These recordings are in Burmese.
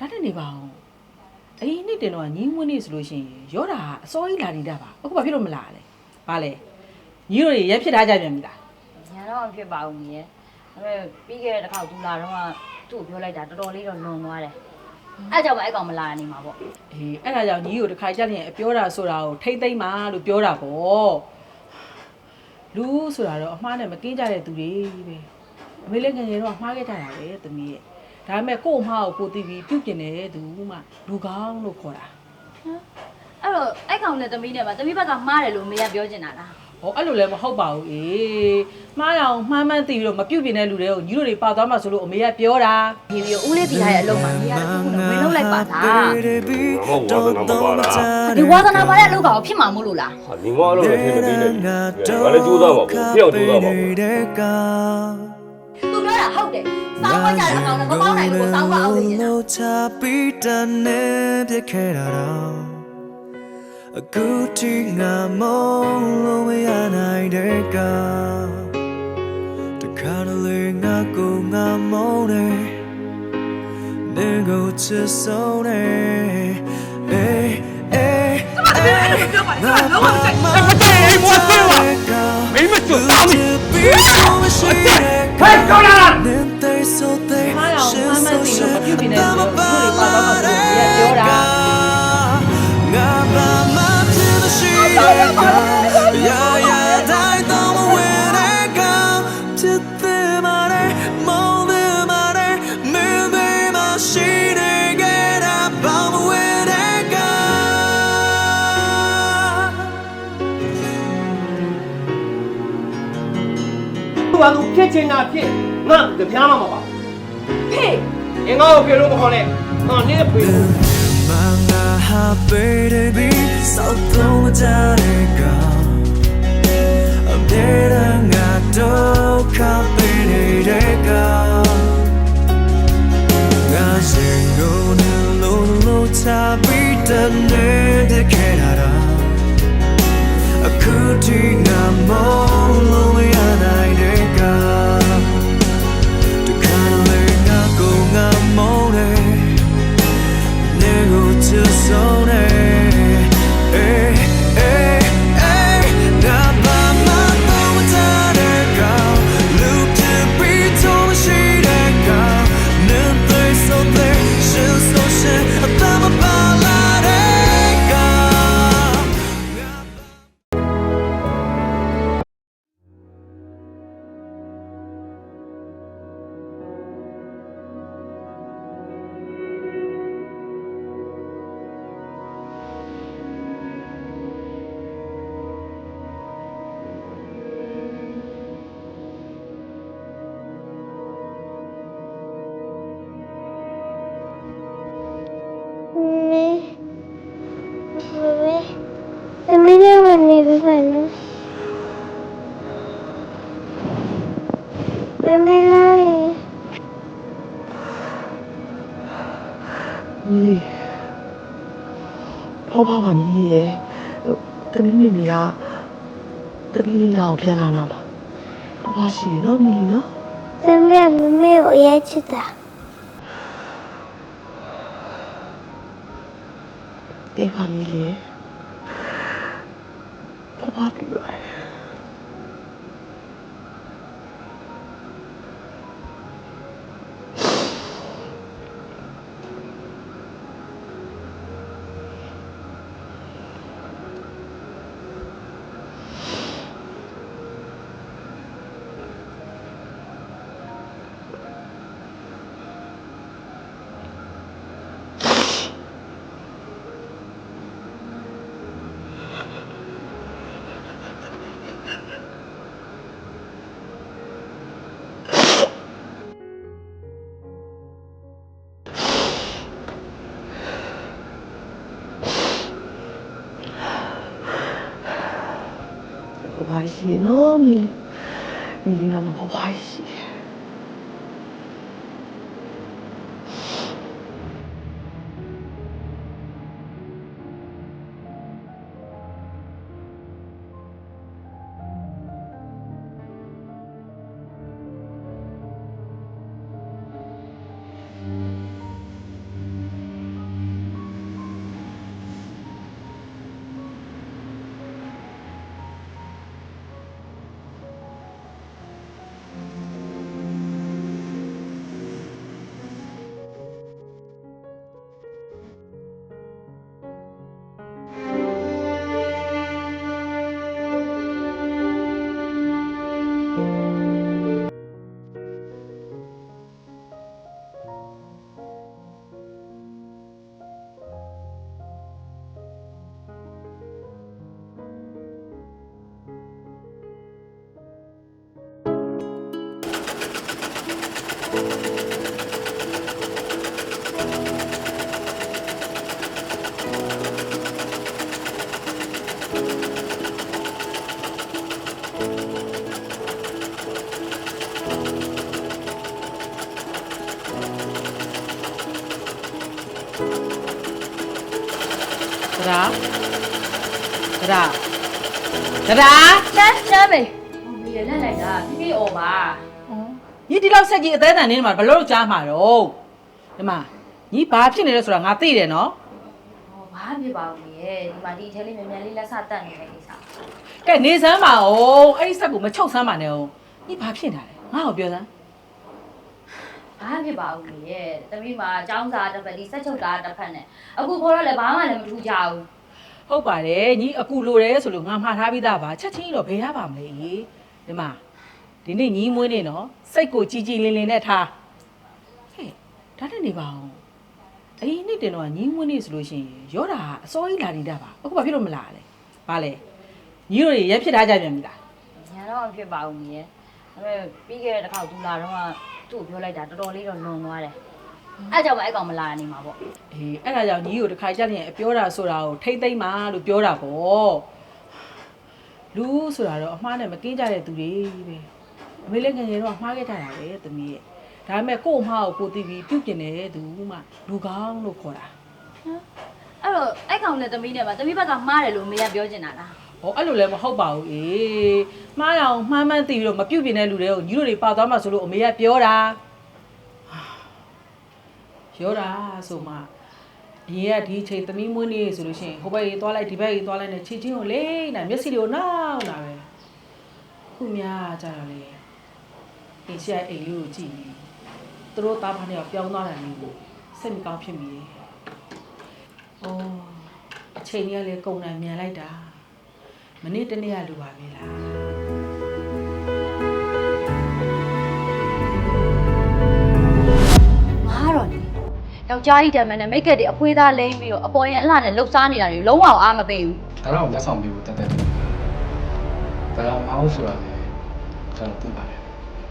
ဒါနဲ့နေပါအောင်အရင်နေ့တင်တော့ညီးမွေးနေ့ဆိုလို့ရှိရင်ရောတာအစောကြီးလာနေတာပါအခုဘာဖြစ်လို့မလာလဲဘာလဲညီတို့တွေရက်ဖြစ်ထားကြပြန်ပြီလားညာတော့မဖြစ်ပါဘူးမြေဒါပေမဲ့ပြီးခဲ့တဲ့တစ်ခါသူလာတော့ကသူ့ကိုပြောလိုက်တာတော်တော်လေးတော့လွန်သွားတယ်အဲ့ကြောင့်ပဲအဲ့ကောင်မလာနေမှာပေါ့အေးအဲ့ဒါကြောင့်ညီကိုတစ်ခါကြက်ရင်အပြောတာဆိုတာကိုထိမ့်သိမ့်ပါလို့ပြောတာပေါ့လူဆိုတာတော့အမှားနဲ့မကင်းကြတဲ့သူတွေပဲအမေလည်းငယ်ငယ်တော့အမှားခဲ့ကြတာပဲသမီးရဲ့ ဒါပေမဲ့ကို့အမှားကိုကိုသိပြီးပြုတ်ပြင်နေတဲ့သူမှလူကောင်းလို့ခေါ်တာအဲ့တော့အဲ့ကောင်နဲ့သမီးနဲ့ပါသမီးဘက်ကမှားတယ်လို့မေကပြောချင်တာလားဟောအဲ့လိုလည်းမဟုတ်ပါဘူးအေးမှားရအောင်မှားမှန်းသိပြီးတော့မပြုတ်ပြင်တဲ့လူတွေကိုညီတို့တွေပါသွားမှဆိုလို့အမေကပြောတာဒီပြီးဦးလေးတီထားရဲ့အလုံးမှာမေကတခုခုနဲ့ဝင်လုံးလိုက်ပါလားဒီဝါသနာပါတဲ့အလုပ်ကောင်ဖြစ်မှာမို့လို့လားဟာညီမအလုပ်လည်းဖြစ်မသေးနဲ့ငါလည်းကြိုးစားပါဘူးဖျောက်ကြိုးစားပါဘူး သူပြောတာဟုတ်တယ်စောင်းခွက်ကြတဲ့အကောင်နဲ့မပေါင်းနိုင်ဘူးကိုစောင်းခွက်အောင်နေနေတာလို့ချပြီးတန်နေပြခဲ့တာတော့အခုထိငါမုန်းလို့မရနိုင်တဲ့ကတခါတလေငါကိုငါမုန်းတယ်နေကိုချစ်ဆုံးတယ်အေးအေးကျမတို့အဲ့လိုပြောပါလေကျမလုံးဝမကြိုက်ဘူးမကြိုက်ဘူးမင်းမကြွသားမပြီးဆုံးမရှိတဲ့ဟဲ့ကောလာနင်သိဆိုတဲ့မှားရ အောင်မှားမှန်းသိလို့မပြုတ်ပြင်တဲ့လူ သူကသူဖြစ်ချင်တာဖြစ်ငါတပြားမှမပါဖေးအင်းငါ့ကိုဖေလို့မခေါ်နဲ့ငါနင်းဖေလို့ Manga baby so don't jare Amera nga do ka baby ga Nga singo ne lo lo ta bi ta ne de kerara Akuti လေးလေးဆိုင်လေးမမေလာလေးนี่พ่อพ่อมานี่เองตะมี้มีมีอ่ะตะมี้นี่เราเปลี่ยนละนะဘာရှိတော့မီလီနော်တမန်မမေကိုရဲချစ်တာတေးပါမီလီ เพราะว่า 不开心那你你应该能够开心意思。တရာတရာချမ်းချမ်းမေဟိုမေလက်လိုက်တာပြပြအော်ပါညီဒီလောက်ဆက်ကြီးအသေးတန်နေမှာဘလို့ကြားမှာတော့ဒီမှာညီဘာဖြစ်နေလဲဆိုတာငါသိတယ်နော်ဟောဘာဖြစ်ပါဦးမေဒီမှာဒီအထဲလေးမြန်မြန်လေးလက်စတက်နေတဲ့ကိစ္စကဲနေစမ်းပါဦးအဲ့ဒီဆက်ကိုမချုပ်စမ်းပါနဲ့ဦးညီဘာဖြစ်နေတာလဲငါ့ကိုပြောစမ်း ဘာဖြစ်ပါဦးမေတမီးမှာចောင်းစာတစ်ဖက်ဒီဆက်ချုပ်တာတစ်ဖက်နဲ့အခုခေါ်တော့လည်းဘာမှလည်းမထူးကြဘူးဟုတ်ပါတယ်ညီအကူလိုတယ်ဆိုလို့ငါမှားထားပြီးသားပါချက်ချင်းတော့ဘယ်ရပါမလဲဒီမှာဒီနေ့ညီမွေးနေနော်စိတ်ကိုကြည်ကြည်လင်လင်နဲ့ထားဟဲ့ဒါနဲ့နေပါဦးအရင်နေ့တင်တော့ညီမွေးနေဆိုလို့ရှိရင်ရောတာအစောကြီးလာနေတာပါအခုဘာဖြစ်လို့မလာလဲဘာလဲညီတို့တွေရက်ဖြစ်ထားကြပြန်ပြီလားညာတော့မဖြစ်ပါဘူးမေဒါပေမဲ့ပြီးခဲ့တဲ့တစ်ခါသူလာတော့က သူ့ကိုပြောလိုက်တာတော်တော်လေးတော့လွန်သွားတယ်အဲ့ကြောင့်ပဲအဲ့ကောင်မလာနေမှာပေါ့အေးအဲ့ဒါကြောင့်ညီကိုတစ်ခါကြက်ရင်အပြောတာဆိုတာကိုထိမ့်သိမ့်ပါလို့ပြောတာပေါ့လူဆိုတာတော့အမှားနဲ့မကင်းကြတဲ့သူတွေပဲအမေလည်းငယ်ငယ်တော့အမှားခဲ့ကြတာပဲသမီးရဲ့ဒါပေမဲ့ကို့အမှားကိုကိုသိပြီးပြုတ်ပြင်နေတဲ့သူမှလူကောင်းလို့ခေါ်တာအဲ့တော့အဲ့ကောင်နဲ့တမီးနဲ့ပါတမီးဘက်ကမှားတယ်လို့မေကပြောချင်တာလား ဟောအဲ့လိုလည်းမဟုတ်ပါဘူးအေးမှားအောင်မှားမှန်းသိပြီးတော့မပြုတ်ပြင်တဲ့လူတွေကိုညီတို့တွေပါသွားမှဆိုလို့အမေကပြောတာပြောတာဆိုမှအရင်ကဒီချိန်သမီးမွေးနေဆိုလို့ရှိရင်ဟိုဘက်ကြီးသွားလိုက်ဒီဘက်ကြီးသွားလိုက်နဲ့ချီချင်းကိုလိမ့်တာမျက်စိတွေကိုနောက်လာပဲခုများကြတော့လေအင်းရှာအိမ်လေးကိုကြည့်နေသူတို့သားဖားနေပြောင်းသွားတယ်မျိုးကိုစိတ်မကောင်းဖြစ်မိရဲ့။အော်အချိန်ကြီးကလေကုန်တယ်မြန်လိုက်တာ မနေ့တနေ့ကလူပါပဲလားငါတော့နေယောက်ျားကြီးတမ်းနဲ့မိတ်ကပ်တွေအဖွေးသားလိမ့်ပြီးတော့အပေါ်ရင်အလှနဲ့လှုပ်ရှားနေတာတွေလုံးဝအားမပေးဘူးဒါတော့လက်ဆောင်ပေးဖို့တတ်တတ်တယ်။ဒါတော့မအောင်ဆိုတာလေကျွန်တော်သိပါတယ်။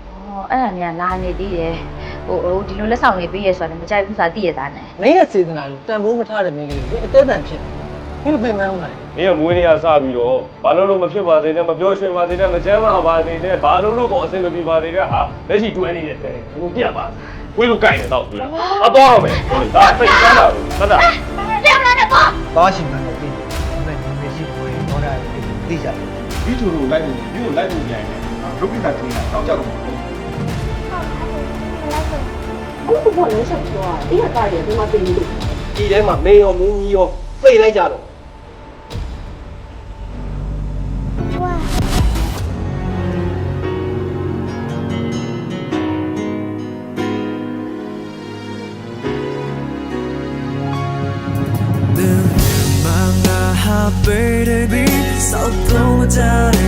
အော်အဲ့ဒါနေကလာနေသေးတယ်။ဟိုဟိုဒီလိုလက်ဆောင်လေးပေးရဆိုတာလည်းမကြိုက်ဘူးဆိုတာသိရသားနဲ့မင်းရဲ့စေတနာကိုတန်ဖိုးမထားတဲ့မင်းကလေးဒီအသေးတန်ဖြစ်နေ ဘယ်လိုပင်မအောင်လဲမင်းကမွေးနေရစပြီးတော့ဘာလို့လို့မဖြစ်ပါသေးနဲ့မပြောရွှင်ပါသေးနဲ့မချမ်းသာပါသေးနဲ့ဘာလို့လို့ကိုအဆင်မပြေပါသေးနဲ့ဟာလက်ရှိတွဲနေတယ်တဲ့ဘုံပြတ်ပါဝေးလို့ကြိုက်နေတော့ဘူးလားအတော့အောင်မယ်ဒါသိချမ်းသာဘူးဟုတ်လားသွားရှင်မှန်းတော့ပြီးတယ်ဒါပေမဲ့ဒီမရှိဘူးရင်တော့ได้သိကြတယ်ဒီသူတို့လိုက်လို့ဒီကိုလိုက်လို့ပြန်တယ်ဒုက္ခတာတင်တာတောက်ကြတော့မဟုတ်ဒီထဲမှာမင်းရောမင်းကြီးရောပိတ်လိုက်ကြတော့ manga ha baby so don't jare ka